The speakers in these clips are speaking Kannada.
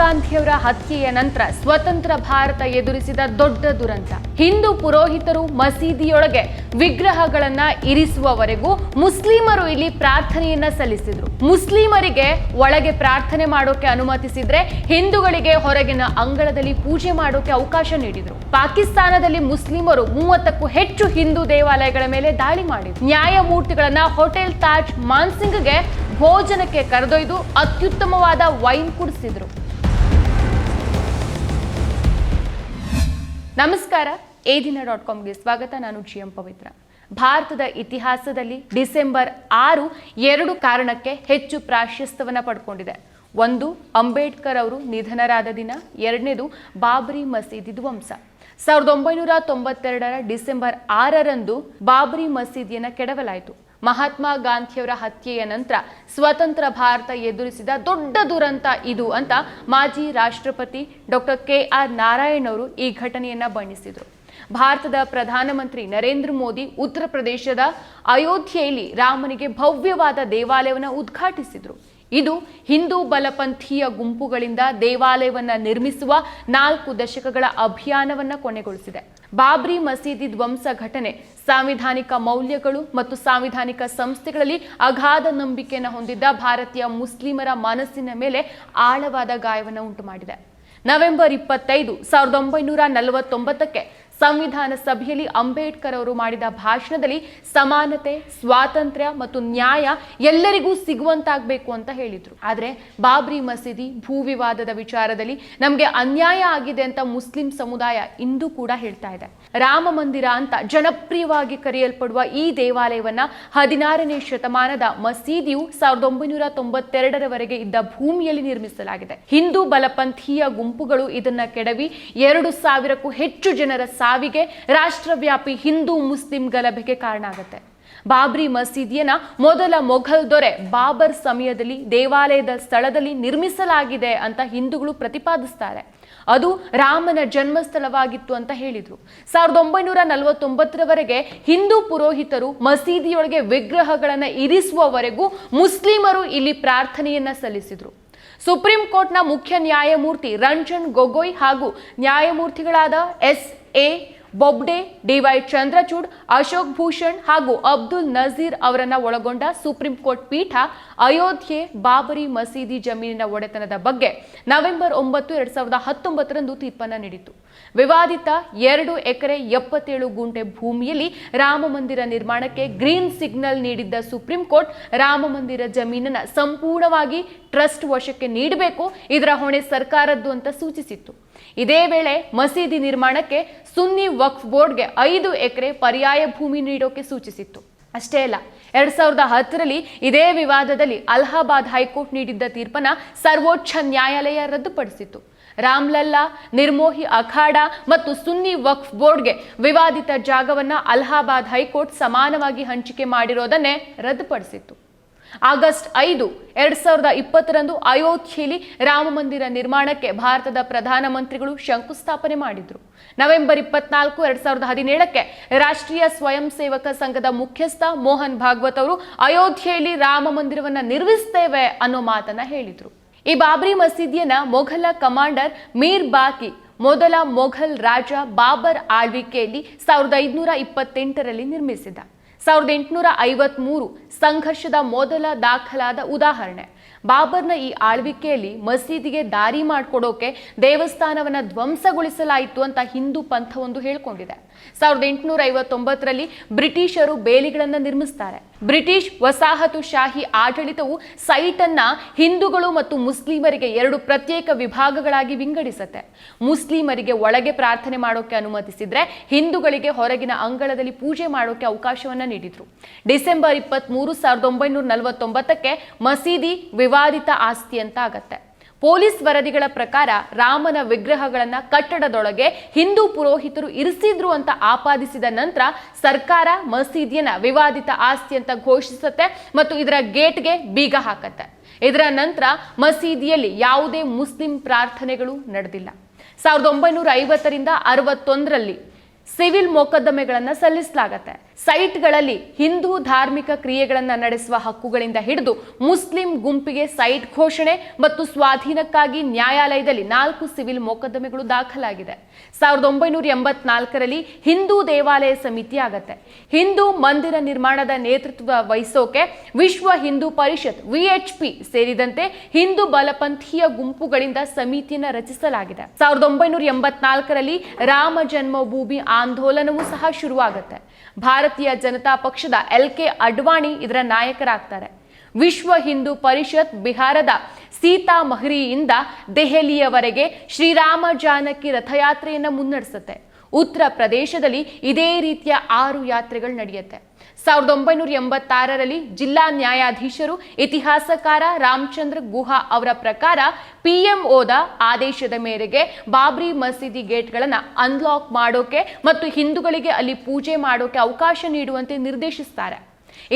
ಗಾಂಧಿಯವರ ಹತ್ಯೆಯ ನಂತರ ಸ್ವತಂತ್ರ ಭಾರತ ಎದುರಿಸಿದ ದೊಡ್ಡ ದುರಂತ. ಹಿಂದೂ ಪುರೋಹಿತರು ಮಸೀದಿಯೊಳಗೆ ವಿಗ್ರಹಗಳನ್ನ ಇರಿಸುವವರೆಗೂ ಮುಸ್ಲಿಮರು ಇಲ್ಲಿ ಪ್ರಾರ್ಥನೆಯನ್ನ ಸಲ್ಲಿಸಿದ್ರು. ಮುಸ್ಲಿಮರಿಗೆ ಒಳಗೆ ಪ್ರಾರ್ಥನೆ ಮಾಡೋಕೆ ಅನುಮತಿಸಿದ್ರೆ ಹಿಂದೂಗಳಿಗೆ ಹೊರಗಿನ ಅಂಗಳದಲ್ಲಿ ಪೂಜೆ ಮಾಡೋಕೆ ಅವಕಾಶ ನೀಡಿದ್ರು. ಪಾಕಿಸ್ತಾನದಲ್ಲಿ ಮುಸ್ಲಿಮರು ಮೂವತ್ತಕ್ಕೂ ಹೆಚ್ಚು ಹಿಂದೂ ದೇವಾಲಯಗಳ ಮೇಲೆ ದಾಳಿ ಮಾಡಿದ್ರು. ನ್ಯಾಯಮೂರ್ತಿಗಳನ್ನ ಹೋಟೆಲ್ ತಾಜ್ ಮಾನ್ಸಿಂಗ್ಗೆ ಭೋಜನಕ್ಕೆ ಕರೆದೊಯ್ದು ಅತ್ಯುತ್ತಮವಾದ ವೈನ್ ಕುಡಿಸಿದ್ರು. ನಮಸ್ಕಾರ, ಎ ದಿನ ಡಾಟ್ ಕಾಮ್ಗೆ ಸ್ವಾಗತ. ನಾನು ಜಿ ಎಂ ಪವಿತ್ರ. ಭಾರತದ ಇತಿಹಾಸದಲ್ಲಿ ಡಿಸೆಂಬರ್ ಆರು ಎರಡು ಕಾರಣಕ್ಕೆ ಹೆಚ್ಚು ಪ್ರಾಶಸ್ತ್ಯವನ್ನು ಪಡ್ಕೊಂಡಿದೆ. ಒಂದು, ಅಂಬೇಡ್ಕರ್ ಅವರು ನಿಧನರಾದ ದಿನ. ಎರಡನೇದು, ಬಾಬರಿ ಮಸೀದಿ ಧ್ವಂಸ. ಸಾವಿರದ ಒಂಬೈನೂರ ತೊಂಬತ್ತೆರಡರ ಡಿಸೆಂಬರ್ ಆರರಂದು ಬಾಬರಿ ಮಸೀದಿಯನ್ನು ಕೆಡವಲಾಯಿತು. ಮಹಾತ್ಮ ಗಾಂಧಿಯವರ ಹತ್ಯೆಯ ನಂತರ ಸ್ವತಂತ್ರ ಭಾರತ ಎದುರಿಸಿದ ದೊಡ್ಡ ದುರಂತ ಇದು ಅಂತ ಮಾಜಿ ರಾಷ್ಟ್ರಪತಿ ಡಾಕ್ಟರ್ ಕೆ ಆರ್ ನಾರಾಯಣ್ ಅವರು ಈ ಘಟನೆಯನ್ನ ಬಣ್ಣಿಸಿದರು. ಭಾರತದ ಪ್ರಧಾನಮಂತ್ರಿ ನರೇಂದ್ರ ಮೋದಿ ಉತ್ತರ ಪ್ರದೇಶದ ಅಯೋಧ್ಯೆಯಲ್ಲಿ ರಾಮನಿಗೆ ಭವ್ಯವಾದ ದೇವಾಲಯವನ್ನು ಉದ್ಘಾಟಿಸಿದರು. ಇದು ಹಿಂದೂ ಬಲಪಂಥೀಯ ಗುಂಪುಗಳಿಂದ ದೇವಾಲಯವನ್ನು ನಿರ್ಮಿಸುವ ನಾಲ್ಕು ದಶಕಗಳ ಅಭಿಯಾನವನ್ನ ಕೊನೆಗೊಳಿಸಿದೆ. ಬಾಬ್ರಿ ಮಸೀದಿ ಧ್ವಂಸ ಘಟನೆ ಸಾಂವಿಧಾನಿಕ ಮೌಲ್ಯಗಳು ಮತ್ತು ಸಾಂವಿಧಾನಿಕ ಸಂಸ್ಥೆಗಳಲ್ಲಿ ಅಗಾಧ ನಂಬಿಕೆಯನ್ನು ಹೊಂದಿದ್ದ ಭಾರತೀಯ ಮುಸ್ಲಿಮರ ಮನಸ್ಸಿನ ಮೇಲೆ ಆಳವಾದ ಗಾಯವನ್ನು ಉಂಟು ನವೆಂಬರ್ ಇಪ್ಪತ್ತೈದು ಸಾವಿರದ ಒಂಬೈನೂರ ನಲವತ್ತೊಂಬತ್ತಕ್ಕೆ ಸಂವಿಧಾನ ಸಭೆಯಲ್ಲಿ ಅಂಬೇಡ್ಕರ್ ಅವರು ಮಾಡಿದ ಭಾಷಣದಲ್ಲಿ ಸಮಾನತೆ, ಸ್ವಾತಂತ್ರ್ಯ ಮತ್ತು ನ್ಯಾಯ ಎಲ್ಲರಿಗೂ ಸಿಗುವಂತಾಗಬೇಕು ಅಂತ ಹೇಳಿದ್ರು. ಆದರೆ ಬಾಬ್ರಿ ಮಸೀದಿ ಭೂ ವಿವಾದದ ವಿಚಾರದಲ್ಲಿ ನಮಗೆ ಅನ್ಯಾಯ ಆಗಿದೆ ಅಂತ ಮುಸ್ಲಿಂ ಸಮುದಾಯ ಇಂದು ಕೂಡ ಹೇಳ್ತಾ ಇದೆ. ರಾಮ ಮಂದಿರ ಅಂತ ಜನಪ್ರಿಯವಾಗಿ ಕರೆಯಲ್ಪಡುವ ಈ ದೇವಾಲಯವನ್ನ ಹದಿನಾರನೇ ಶತಮಾನದ ಮಸೀದಿಯು ಸಾವಿರದ ಒಂಬೈನೂರ ತೊಂಬತ್ತೆರಡರವರೆಗೆ ಇದ್ದ ಭೂಮಿಯಲ್ಲಿ ನಿರ್ಮಿಸಲಾಗಿದೆ. ಹಿಂದೂ ಬಲಪಂಥೀಯ ಗುಂಪುಗಳು ಇದನ್ನ ಕೆಡವಿ ಎರಡು ಸಾವಿರಕ್ಕೂ ಹೆಚ್ಚು ಜನರ ಸಾವಿಗೆ ರಾಷ್ಟ್ರವ್ಯಾಪಿ ಹಿಂದೂ ಮುಸ್ಲಿಂ ಗಲಭೆಗೆ ಕಾರಣ ಆಗುತ್ತೆ ಬಾಬ್ರಿ ಮಸೀದಿಯನ್ನ ಮೊದಲ ಮೊಘಲ್ ದೊರೆ ಬಾಬರ್ ಸಮಯದಲ್ಲಿ ದೇವಾಲಯದ ಸ್ಥಳದಲ್ಲಿ ನಿರ್ಮಿಸಲಾಗಿದೆ ಅಂತ ಹಿಂದೂಗಳು ಪ್ರತಿಪಾದಿಸ್ತಾರೆ. ಅದು ರಾಮನ ಜನ್ಮಸ್ಥಳವಾಗಿತ್ತು ಅಂತ ಹೇಳಿದ್ರು. ಸಾವಿರದ ಒಂಬೈನೂರ ನಲವತ್ತೊಂಬತ್ತರವರೆಗೆ ಹಿಂದೂ ಪುರೋಹಿತರು ಮಸೀದಿಯೊಳಗೆ ವಿಗ್ರಹಗಳನ್ನು ಇರಿಸುವವರೆಗೂ ಮುಸ್ಲಿಮರು ಇಲ್ಲಿ ಪ್ರಾರ್ಥನೆಯನ್ನ ಸಲ್ಲಿಸಿದ್ರು. ಸುಪ್ರೀಂ ಕೋರ್ಟ್ನ ಮುಖ್ಯ ನ್ಯಾಯಮೂರ್ತಿ ರಂಜನ್ ಗೊಗೊಯ್ ಹಾಗೂ ನ್ಯಾಯಮೂರ್ತಿಗಳಾದ S A, Bobde D Y Chandrachud, Ashok Bhushan ಹಾಗೂ ಅಬ್ದುಲ್ ನಜೀರ್ ಅವರನ್ನ ಒಳಗೊಂಡ ಸುಪ್ರೀಂ ಕೋರ್ಟ್ ಪೀಠ ಅಯೋಧ್ಯೆ ಬಾಬರಿ ಮಸೀದಿ ಜಮೀನಿನ ಒಡೆತನದ ಬಗ್ಗೆ ನವೆಂಬರ್ ಒಂಬತ್ತು, ಎರಡ್ ಸಾವಿರದ ಹತ್ತೊಂಬತ್ತರಂದು ತೀರ್ಪನ್ನು ನೀಡಿತು ವಿವಾದಿತ ಎರಡು ಎಕರೆ ಎಪ್ಪತ್ತೇಳು ಗುಂಟೆ ಭೂಮಿಯಲ್ಲಿ ರಾಮ ಮಂದಿರ ನಿರ್ಮಾಣಕ್ಕೆ ಗ್ರೀನ್ ಸಿಗ್ನಲ್ ನೀಡಿದ್ದ ಸುಪ್ರೀಂ ಕೋರ್ಟ್ ರಾಮ ಮಂದಿರ ಜಮೀನನ್ನ ಸಂಪೂರ್ಣವಾಗಿ ಟ್ರಸ್ಟ್ ವಶಕ್ಕೆ ನೀಡಬೇಕು, ಇದರ ಹೊಣೆ ಸರ್ಕಾರದ್ದು ಅಂತ ಸೂಚಿಸಿತ್ತು. ಇದೇ ವೇಳೆ ಮಸೀದಿ ನಿರ್ಮಾಣಕ್ಕೆ ಸುನ್ನಿ ವಕ್ಫ್ ಬೋರ್ಡ್ಗೆ ಐದು ಎಕರೆ ಪರ್ಯಾಯ ಭೂಮಿ ನೀಡೋಕೆ ಸೂಚಿಸಿತ್ತು. ಅಷ್ಟೇ ಅಲ್ಲ, ಎರಡ್ ಸಾವಿರದ ಹತ್ತರಲ್ಲಿ ಇದೇ ವಿವಾದದಲ್ಲಿ ಅಲಹಾಬಾದ್ ಹೈಕೋರ್ಟ್ ನೀಡಿದ್ದ ತೀರ್ಪನ್ನ ಸರ್ವೋಚ್ಚ ನ್ಯಾಯಾಲಯ ರದ್ದುಪಡಿಸಿತ್ತು. ರಾಮ್ಲಲ್ಲಾ, ನಿರ್ಮೋಹಿ ಅಖಾಡ ಮತ್ತು ಸುನ್ನಿ ವಕ್ಫ್ ಬೋರ್ಡ್ಗೆ ವಿವಾದಿತ ಜಾಗವನ್ನ ಅಲಹಾಬಾದ್ ಹೈಕೋರ್ಟ್ ಸಮಾನವಾಗಿ ಹಂಚಿಕೆ ಮಾಡಿರೋದನ್ನೇ ರದ್ದುಪಡಿಸಿತ್ತು. ಆಗಸ್ಟ್ ಐದು, ಎರಡ್ ಸಾವಿರದ ಇಪ್ಪತ್ತರಂದು ಅಯೋಧ್ಯೆಯಲ್ಲಿ ರಾಮ ಮಂದಿರ ನಿರ್ಮಾಣಕ್ಕೆ ಭಾರತದ ಪ್ರಧಾನಮಂತ್ರಿಗಳು ಶಂಕುಸ್ಥಾಪನೆ ಮಾಡಿದ್ರು. ನವೆಂಬರ್ ಇಪ್ಪತ್ನಾಲ್ಕು, ಎರಡ್ ಸಾವಿರದ ಹದಿನೇಳಕ್ಕೆ ರಾಷ್ಟ್ರೀಯ ಸ್ವಯಂ ಸೇವಕ ಸಂಘದ ಮುಖ್ಯಸ್ಥ ಮೋಹನ್ ಭಾಗವತ್ ಅವರು ಅಯೋಧ್ಯೆಯಲ್ಲಿ ರಾಮ ಮಂದಿರವನ್ನ ನಿರ್ಮಿಸ್ತೇವೆ ಅನ್ನೋ ಮಾತನ್ನ ಹೇಳಿದ್ರು. ಈ ಬಾಬ್ರಿ ಮಸೀದಿಯನ್ನ ಮೊಘಲ ಕಮಾಂಡರ್ ಮೀರ್ ಬಾಕಿ, ಮೊದಲ ಮೊಘಲ್ ರಾಜ ಬಾಬರ್ ಆಳ್ವಿಕೆಯಲ್ಲಿ ಸಾವಿರದ ಐದುನೂರ ಇಪ್ಪತ್ತೆಂಟರಲ್ಲಿ ನಿರ್ಮಿಸಿದ ಸಾವಿರದ ಎಂಟುನೂರ ಐವತ್ಮೂರು ಸಂಘರ್ಷದ ಮೊದಲ ದಾಖಲಾದ ಉದಾಹರಣೆ. ಬಾಬರ್ನ ಈ ಆಳ್ವಿಕೆಯಲ್ಲಿ ಮಸೀದಿಗೆ ದಾರಿ ಮಾಡಿಕೊಡೋಕೆ ದೇವಸ್ಥಾನವನ್ನ ಧ್ವಂಸಗೊಳಿಸಲಾಯಿತು ಅಂತ ಹಿಂದೂ ಪಂಥವೊಂದು ಹೇಳ್ಕೊಂಡಿದೆ. ಸಾವಿರದ ಎಂಟುನೂರ ಐವತ್ತೊಂಬತ್ತರಲ್ಲಿ ಬ್ರಿಟಿಷರು ಬೇಲಿಗಳನ್ನು ನಿರ್ಮಿಸ್ತಾರೆ. ಬ್ರಿಟಿಷ್ ವಸಾಹತುಶಾಹಿ ಆಡಳಿತವು ಸೈಟ್ ಹಿಂದೂಗಳು ಮತ್ತು ಮುಸ್ಲಿಮರಿಗೆ ಎರಡು ಪ್ರತ್ಯೇಕ ವಿಭಾಗಗಳಾಗಿ ವಿಂಗಡಿಸುತ್ತೆ. ಮುಸ್ಲಿಮರಿಗೆ ಒಳಗೆ ಪ್ರಾರ್ಥನೆ ಮಾಡೋಕೆ ಅನುಮತಿಸಿದ್ರೆ ಹಿಂದೂಗಳಿಗೆ ಹೊರಗಿನ ಅಂಗಳದಲ್ಲಿ ಪೂಜೆ ಮಾಡೋಕೆ ಅವಕಾಶವನ್ನ ನೀಡಿದ್ರು. ಡಿಸೆಂಬರ್ ಇಪ್ಪತ್ತ್ ಮೂರು ಸಾವಿರದ ಒಂಬೈನೂರ ನಲವತ್ತೊಂಬತ್ತಕ್ಕೆ ಮಸೀದಿ ವಿವಾದಿತ ಆಸ್ತಿ ಅಂತ ಆಗತ್ತೆ. ಪೊಲೀಸ್ ವರದಿಗಳ ಪ್ರಕಾರ ರಾಮನ ವಿಗ್ರಹಗಳನ್ನ ಕಟ್ಟಡದೊಳಗೆ ಹಿಂದೂ ಪುರೋಹಿತರು ಇರಿಸಿದ್ರು ಅಂತ ಆಪಾದಿಸಿದ ನಂತರ ಸರ್ಕಾರ ಮಸೀದಿಯನ್ನ ವಿವಾದಿತ ಆಸ್ತಿ ಅಂತ ಘೋಷಿಸುತ್ತೆ ಮತ್ತು ಇದರ ಗೇಟ್ಗೆ ಬೀಗ ಹಾಕತ್ತೆ. ಇದರ ನಂತರ ಮಸೀದಿಯಲ್ಲಿ ಯಾವುದೇ ಮುಸ್ಲಿಂ ಪ್ರಾರ್ಥನೆಗಳು ನಡೆದಿಲ್ಲ. ಸಾವಿರದ ಒಂಬೈನೂರ ಐವತ್ತರಿಂದ ಅರವತ್ತೊಂದರಲ್ಲಿ ಸಿವಿಲ್ ಮೊಕದ್ದಮೆಗಳನ್ನು ಸಲ್ಲಿಸಲಾಗತ್ತೆ. ಸೈಟ್ಗಳಲ್ಲಿ ಹಿಂದೂ ಧಾರ್ಮಿಕ ಕ್ರಿಯೆಗಳನ್ನು ನಡೆಸುವ ಹಕ್ಕುಗಳಿಂದ ಹಿಡಿದು ಮುಸ್ಲಿಂ ಗುಂಪಿಗೆ ಸೈಟ್ ಘೋಷಣೆ ಮತ್ತು ಸ್ವಾಧೀನಕ್ಕಾಗಿ ನ್ಯಾಯಾಲಯದಲ್ಲಿ ನಾಲ್ಕು ಸಿವಿಲ್ ಮೊಕದ್ದಮೆಗಳು ದಾಖಲಾಗಿದೆ. ಸಾವಿರದ ಒಂಬೈನೂರ ಎಂಬತ್ನಾಲ್ಕರಲ್ಲಿ ಹಿಂದೂ ದೇವಾಲಯ ಸಮಿತಿ ಆಗತ್ತೆ. ಹಿಂದೂ ಮಂದಿರ ನಿರ್ಮಾಣದ ನೇತೃತ್ವ ವಹಿಸೋಕೆ ವಿಶ್ವ ಹಿಂದೂ ಪರಿಷತ್, ವಿಎಚ್ಪಿ ಸೇರಿದಂತೆ ಹಿಂದೂ ಬಲಪಂಥೀಯ ಗುಂಪುಗಳಿಂದ ಸಮಿತಿಯನ್ನು ರಚಿಸಲಾಗಿದೆ. ಸಾವಿರದ ಒಂಬೈನೂರ ಎಂಬತ್ನಾಲ್ಕರಲ್ಲಿ ರಾಮ ಜನ್ಮಭೂಮಿ ಆಂದೋಲನವೂ ಸಹ ಶುರುವಾಗುತ್ತೆ. ಭಾರತೀಯ ಜನತಾ ಪಕ್ಷದ ಎಲ್ ಕೆ ಅಡ್ವಾಣಿ ಇದರ ನಾಯಕರಾಗ್ತಾರೆ. ವಿಶ್ವ ಹಿಂದೂ ಪರಿಷತ್ ಬಿಹಾರದ ಸೀತಾ ಮಹರಿಯಿಂದ ದೆಹಲಿಯವರೆಗೆ ಶ್ರೀರಾಮ ಜಾನಕಿ ರಥಯಾತ್ರೆಯನ್ನು ಮುನ್ನಡೆಸುತ್ತೆ. ಉತ್ತರ ಪ್ರದೇಶದಲ್ಲಿ ಇದೇ ರೀತಿಯ ಆರು ಯಾತ್ರೆಗಳು ನಡೆಯುತ್ತೆ. ಸಾವಿರದ ಒಂಬೈನೂರ ಎಂಬತ್ತಾರರಲ್ಲಿ ಜಿಲ್ಲಾ ನ್ಯಾಯಾಧೀಶರು ಇತಿಹಾಸಕಾರ ರಾಮಚಂದ್ರ ಗುಹಾ ಅವರ ಪ್ರಕಾರ ಪಿಎಂಒದ ಆದೇಶದ ಮೇರೆಗೆ ಬಾಬ್ರಿ ಮಸೀದಿ ಗೇಟ್ಗಳನ್ನು ಅನ್ಲಾಕ್ ಮಾಡೋಕೆ ಮತ್ತು ಹಿಂದೂಗಳಿಗೆ ಅಲ್ಲಿ ಪೂಜೆ ಮಾಡೋಕೆ ಅವಕಾಶ ನೀಡುವಂತೆ ನಿರ್ದೇಶಿಸ್ತಾರೆ.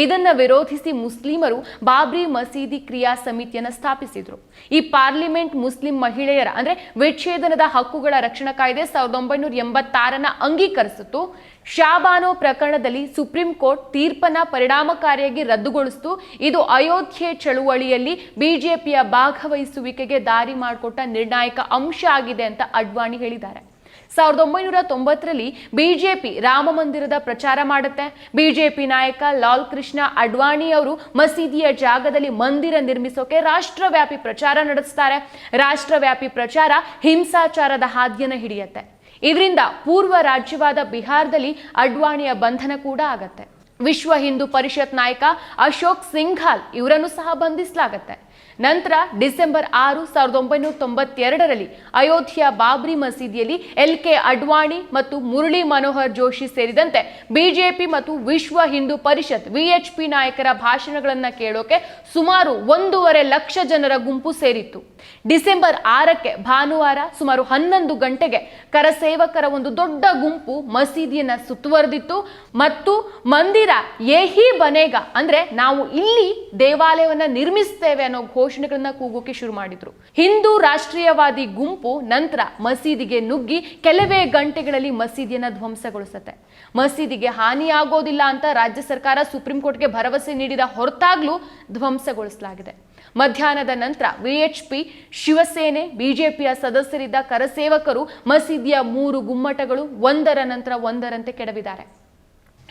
ಇದನ್ನ ವಿರೋಧಿಸಿ ಮುಸ್ಲಿಮರು ಬಾಬ್ರಿ ಮಸೀದಿ ಕ್ರಿಯಾ ಸಮಿತಿಯನ್ನು ಸ್ಥಾಪಿಸಿದ್ರು. ಈ ಪಾರ್ಲಿಮೆಂಟ್ ಮುಸ್ಲಿಂ ಮಹಿಳೆಯರ, ಅಂದ್ರೆ ವಿಚ್ಛೇದನದ ಹಕ್ಕುಗಳ ರಕ್ಷಣಾ ಕಾಯ್ದೆ ಸಾವಿರದ ಒಂಬೈನೂರ ಎಂಬತ್ತಾರನ ಅಂಗೀಕರಿಸಿತು ಶಾಬಾನೋ ಪ್ರಕರಣದಲ್ಲಿ ಸುಪ್ರೀಂ ಕೋರ್ಟ್ ತೀರ್ಪನ್ನ ಪರಿಣಾಮಕಾರಿಯಾಗಿ ರದ್ದುಗೊಳಿಸಿತು. ಇದು ಅಯೋಧ್ಯೆ ಚಳುವಳಿಯಲ್ಲಿ ಬಿಜೆಪಿಯ ಭಾಗವಹಿಸುವಿಕೆಗೆ ದಾರಿ ಮಾಡಿಕೊಟ್ಟ ನಿರ್ಣಾಯಕ ಅಂಶ ಆಗಿದೆ ಅಂತ ಅಡ್ವಾಣಿ ಹೇಳಿದ್ದಾರೆ. ಸಾವಿರದ ಒಂಬೈನೂರ ತೊಂಬತ್ತರಲ್ಲಿ ಬಿಜೆಪಿ ರಾಮ ಮಂದಿರದ ಪ್ರಚಾರ ಮಾಡುತ್ತೆ. ಬಿಜೆಪಿ ನಾಯಕ ಲಾಲ್ ಕೃಷ್ಣ ಅಡ್ವಾಣಿ ಅವರು ಮಸೀದಿಯ ಜಾಗದಲ್ಲಿ ಮಂದಿರ ನಿರ್ಮಿಸೋಕೆ ರಾಷ್ಟ್ರವ್ಯಾಪಿ ಪ್ರಚಾರ ನಡೆಸ್ತಾರೆ. ರಾಷ್ಟ್ರವ್ಯಾಪಿ ಪ್ರಚಾರ ಹಿಂಸಾಚಾರದ ಹಾದಿಯನ್ನು ಹಿಡಿಯುತ್ತೆ. ಇದರಿಂದ ಪೂರ್ವ ರಾಜ್ಯವಾದ ಬಿಹಾರದಲ್ಲಿ ಅಡ್ವಾಣಿಯ ಬಂಧನ ಕೂಡ ಆಗತ್ತೆ. ವಿಶ್ವ ಹಿಂದೂ ಪರಿಷತ್ ನಾಯಕ ಅಶೋಕ್ ಸಿಂಘಾಲ್ ಇವರನ್ನು ಸಹ ಬಂಧಿಸಲಾಗತ್ತೆ. ನಂತರ ಡಿಸೆಂಬರ್ ಆರು ಸಾವಿರದ ಒಂಬೈನೂರ ತೊಂಬತ್ತೆರಡರಲ್ಲಿ ಅಯೋಧ್ಯೆಯ ಬಾಬ್ರಿ ಮಸೀದಿಯಲ್ಲಿ ಎಲ್ ಕೆ ಅಡ್ವಾಣಿ ಮತ್ತು ಮುರಳಿ ಮನೋಹರ್ ಜೋಶಿ ಸೇರಿದಂತೆ ಬಿಜೆಪಿ ಮತ್ತು ವಿಶ್ವ ಹಿಂದೂ ಪರಿಷತ್ ವಿಎಚ್ಪಿ ನಾಯಕರ ಭಾಷಣಗಳನ್ನು ಕೇಳೋಕೆ ಸುಮಾರು ಒಂದೂವರೆ ಲಕ್ಷ ಜನರ ಗುಂಪು ಸೇರಿತ್ತು. ಡಿಸೆಂಬರ್ ಆರಕ್ಕೆ ಭಾನುವಾರ ಸುಮಾರು ಹನ್ನೊಂದು ಗಂಟೆಗೆ ಕರಸೇವಕರ ಒಂದು ದೊಡ್ಡ ಗುಂಪು ಮಸೀದಿಯನ್ನ ಸುತ್ತುವರೆದಿತ್ತು ಮತ್ತು ಮಂದಿರ ಏಹಿ ಬನೇಗ ಅಂದ್ರೆ ನಾವು ಇಲ್ಲಿ ದೇವಾಲಯವನ್ನ ನಿರ್ಮಿಸ್ತೇವೆ ಅನ್ನೋ ಘೋಷಣೆಗಳನ್ನ ಕೂಗೋಕೆ ಶುರು ಮಾಡಿದ್ರು. ಹಿಂದೂ ರಾಷ್ಟ್ರೀಯವಾದಿ ಗುಂಪು ನಂತರ ಮಸೀದಿಗೆ ನುಗ್ಗಿ ಕೆಲವೇ ಗಂಟೆಗಳಲ್ಲಿ ಮಸೀದಿಯನ್ನ ಧ್ವಂಸಗೊಳಿಸುತ್ತೆ. ಮಸೀದಿಗೆ ಹಾನಿಯಾಗೋದಿಲ್ಲ ಅಂತ ರಾಜ್ಯ ಸರ್ಕಾರ ಸುಪ್ರೀಂ ಕೋರ್ಟ್ಗೆ ಭರವಸೆ ನೀಡಿದ ಹೊರತಾಗ್ಲೂ ಧ್ವಂಸಗೊಳಿಸಲಾಗಿದೆ. ಮಧ್ಯಾಹ್ನದ ನಂತರ ವಿಎಚ್ಪಿ ಶಿವಸೇನೆ, ಬಿಜೆಪಿಯ ಸದಸ್ಯರಿದ್ದ ಕರಸೇವಕರು ಮಸೀದಿಯ ಮೂರು ಗುಮ್ಮಟಗಳು ಒಂದರ ನಂತರ ಒಂದರಂತೆ ಕೆಡವಿದ್ದಾರೆ.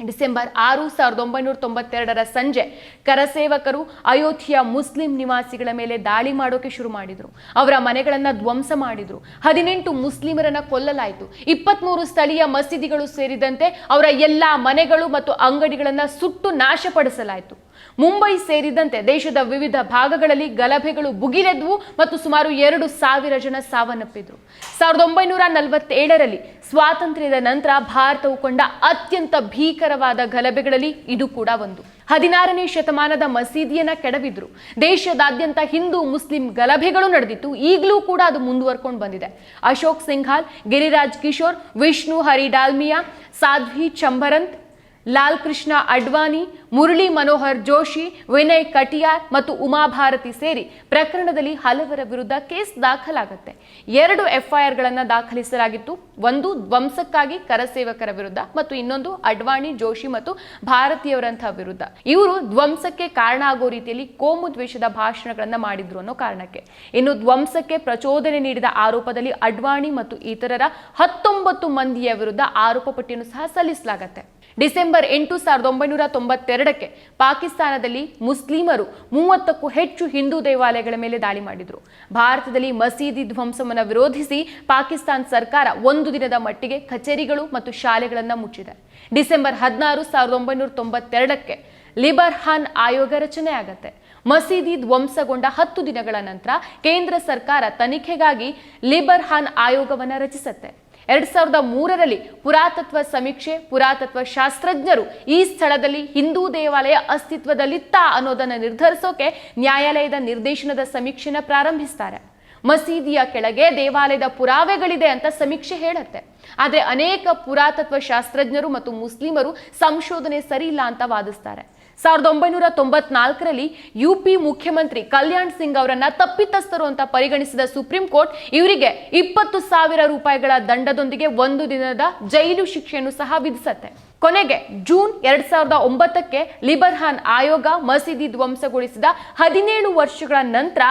ಡಿಸೆಂಬರ್ ಆರು, ಸಾವಿರದ ಒಂಬೈನೂರ ತೊಂಬತ್ತೆರಡರ ಸಂಜೆ ಕರಸೇವಕರು ಅಯೋಧ್ಯೆಯ ಮುಸ್ಲಿಂ ನಿವಾಸಿಗಳ ಮೇಲೆ ದಾಳಿ ಮಾಡೋಕೆ ಶುರು ಮಾಡಿದರು. ಅವರ ಮನೆಗಳನ್ನು ಧ್ವಂಸ ಮಾಡಿದರು. ಹದಿನೆಂಟು ಮುಸ್ಲಿಮರನ್ನು ಕೊಲ್ಲಲಾಯಿತು. ಇಪ್ಪತ್ತ್ಮೂರು ಸ್ಥಳೀಯ ಮಸೀದಿಗಳು ಸೇರಿದಂತೆ ಅವರ ಎಲ್ಲ ಮನೆಗಳು ಮತ್ತು ಅಂಗಡಿಗಳನ್ನು ಸುಟ್ಟು ನಾಶಪಡಿಸಲಾಯಿತು. ಮುಂಬೈ ಸೇರಿದಂತೆ ದೇಶದ ವಿವಿಧ ಭಾಗಗಳಲ್ಲಿ ಗಲಭೆಗಳು ಭುಗಿಲೆದ್ವು ಮತ್ತು ಸುಮಾರು ಎರಡು ಸಾವಿರ ಜನ ಸಾವನ್ನಪ್ಪಿದ್ರು. ಸಾವಿರದ ಒಂಬೈನೂರ ನಲವತ್ತೇಳರಲ್ಲಿ ಸ್ವಾತಂತ್ರ್ಯದ ನಂತರ ಭಾರತವು ಕೊಂಡ ಅತ್ಯಂತ ಭೀಕರವಾದ ಗಲಭೆಗಳಲ್ಲಿ ಇದು ಕೂಡ ಒಂದು. ಹದಿನಾರನೇ ಶತಮಾನದ ಮಸೀದಿಯನ್ನ ಕೆಡವಿದ್ರು. ದೇಶದಾದ್ಯಂತ ಹಿಂದೂ ಮುಸ್ಲಿಂ ಗಲಭೆಗಳು ನಡೆದಿತ್ತು. ಈಗಲೂ ಕೂಡ ಅದು ಮುಂದುವರ್ಕೊಂಡು ಬಂದಿದೆ. ಅಶೋಕ್ ಸಿಂಘಾಲ್, ಗಿರಿರಾಜ್ ಕಿಶೋರ್, ವಿಷ್ಣು ಹರಿ ಡಾಲ್ಮಿಯಾ ಸಾಧ್ವಿ ಚಂಬರಂತ್ ಲಾಲ್ ಕೃಷ್ಣ ಅಡ್ವಾನಿ ಮುರಳಿ ಮನೋಹರ್ ಜೋಶಿ, ವಿನಯ್ ಕಟಿಯಾರ್ ಮತ್ತು ಉಮಾಭಾರತಿ ಸೇರಿ ಪ್ರಕರಣದಲ್ಲಿ ಹಲವರ ವಿರುದ್ಧ ಕೇಸ್ ದಾಖಲಾಗುತ್ತೆ. ಎರಡು ಎಫ್ಐಆರ್ಗಳನ್ನು ದಾಖಲಿಸಲಾಗಿತ್ತು. ಒಂದು ಧ್ವಂಸಕ್ಕಾಗಿ ಕರಸೇವಕರ ವಿರುದ್ಧ ಮತ್ತು ಇನ್ನೊಂದು ಅಡ್ವಾಣಿ, ಜೋಶಿ ಮತ್ತು ಭಾರತೀಯವರಂತಹ ವಿರುದ್ಧ. ಇವರು ಧ್ವಂಸಕ್ಕೆ ಕಾರಣ ಆಗೋ ರೀತಿಯಲ್ಲಿ ಕೋಮು ದ್ವೇಷದ ಭಾಷಣಗಳನ್ನು ಮಾಡಿದ್ರು ಅನ್ನೋ ಕಾರಣಕ್ಕೆ. ಇನ್ನು ಧ್ವಂಸಕ್ಕೆ ಪ್ರಚೋದನೆ ನೀಡಿದ ಆರೋಪದಲ್ಲಿ ಅಡ್ವಾಣಿ ಮತ್ತು ಇತರರ ಹತ್ತೊಂಬತ್ತು ಮಂದಿಯ ವಿರುದ್ಧ ಆರೋಪ ಪಟ್ಟಿಯನ್ನು ಸಹ ಸಲ್ಲಿಸಲಾಗತ್ತೆ. ಡಿಸೆಂಬರ್ ಎಂಟು ಸಾವಿರದ ಒಂಬೈನೂರ ತೊಂಬತ್ತೆರಡಕ್ಕೆ ಪಾಕಿಸ್ತಾನದಲ್ಲಿ ಮುಸ್ಲಿಮರು ಮೂವತ್ತಕ್ಕೂ ಹೆಚ್ಚು ಹಿಂದೂ ದೇವಾಲಯಗಳ ಮೇಲೆ ದಾಳಿ ಮಾಡಿದ್ರು. ಭಾರತದಲ್ಲಿ ಮಸೀದಿ ಧ್ವಂಸವನ್ನು ವಿರೋಧಿಸಿ ಪಾಕಿಸ್ತಾನ ಸರ್ಕಾರ ಒಂದು ದಿನದ ಮಟ್ಟಿಗೆ ಕಚೇರಿಗಳು ಮತ್ತು ಶಾಲೆಗಳನ್ನು ಮುಚ್ಚಿದೆ. ಡಿಸೆಂಬರ್ ಹದಿನಾರು ಸಾವಿರದ ಒಂಬೈನೂರ ತೊಂಬತ್ತೆರಡಕ್ಕೆ ಲಿಬರ್ಹಾನ್ ಆಯೋಗ ರಚನೆ ಆಗತ್ತೆ ಮಸೀದಿ ಧ್ವಂಸಗೊಂಡ ಹತ್ತು ದಿನಗಳ ನಂತರ ಕೇಂದ್ರ ಸರ್ಕಾರ ತನಿಖೆಗಾಗಿ ಲಿಬರ್ಹಾನ್ ಆಯೋಗವನ್ನು ರಚಿಸುತ್ತೆ. ಎರಡ್ ಸಾವಿರದ ಮೂರರಲ್ಲಿ ಪುರಾತತ್ವ ಸಮೀಕ್ಷೆ, ಪುರಾತತ್ವ ಶಾಸ್ತ್ರಜ್ಞರು ಈ ಸ್ಥಳದಲ್ಲಿ ಹಿಂದೂ ದೇವಾಲಯ ಅಸ್ತಿತ್ವದಲ್ಲಿತ್ತ ಅನ್ನೋದನ್ನು ನಿರ್ಧರಿಸೋಕೆ ನ್ಯಾಯಾಲಯದ ನಿರ್ದೇಶನದ ಸಮೀಕ್ಷೆನ ಪ್ರಾರಂಭಿಸ್ತಾರೆ. ಮಸೀದಿಯ ಕೆಳಗೆ ದೇವಾಲಯದ ಪುರಾವೆಗಳಿದೆ ಅಂತ ಸಮೀಕ್ಷೆ ಹೇಳುತ್ತೆ. ಆದರೆ ಅನೇಕ ಪುರಾತತ್ವ ಶಾಸ್ತ್ರಜ್ಞರು ಮತ್ತು ಮುಸ್ಲಿಮರು ಸಂಶೋಧನೆ ಸರಿ ಇಲ್ಲ ಅಂತ ವಾದಿಸ್ತಾರೆ. ಸಾವಿರದ ಒಂಬೈನೂರ ತೊಂಬತ್ನಾಲ್ಕರಲ್ಲಿ ಯುಪಿ ಮುಖ್ಯಮಂತ್ರಿ ಕಲ್ಯಾಣ್ ಸಿಂಗ್ ಅವರನ್ನ ತಪ್ಪಿತಸ್ಥರು ಅಂತ ಪರಿಗಣಿಸಿದ ಸುಪ್ರೀಂ ಕೋರ್ಟ್ ಇವರಿಗೆ ಇಪ್ಪತ್ತು ಸಾವಿರ ರೂಪಾಯಿಗಳ ದಂಡದೊಂದಿಗೆ ಒಂದು ದಿನದ ಜೈಲು ಶಿಕ್ಷೆಯನ್ನು ಸಹ ವಿಧಿಸತ್ತೆ. ಕೊನೆಗೆ ಜೂನ್ ಎರಡ್ ಸಾವಿರದ ಒಂಬತ್ತಕ್ಕೆ ಲಿಬರ್ಹಾನ್ ಆಯೋಗ ಮಸೀದಿ ಧ್ವಂಸಗೊಳಿಸಿದ ಹದಿನೇಳು ವರ್ಷಗಳ ನಂತರ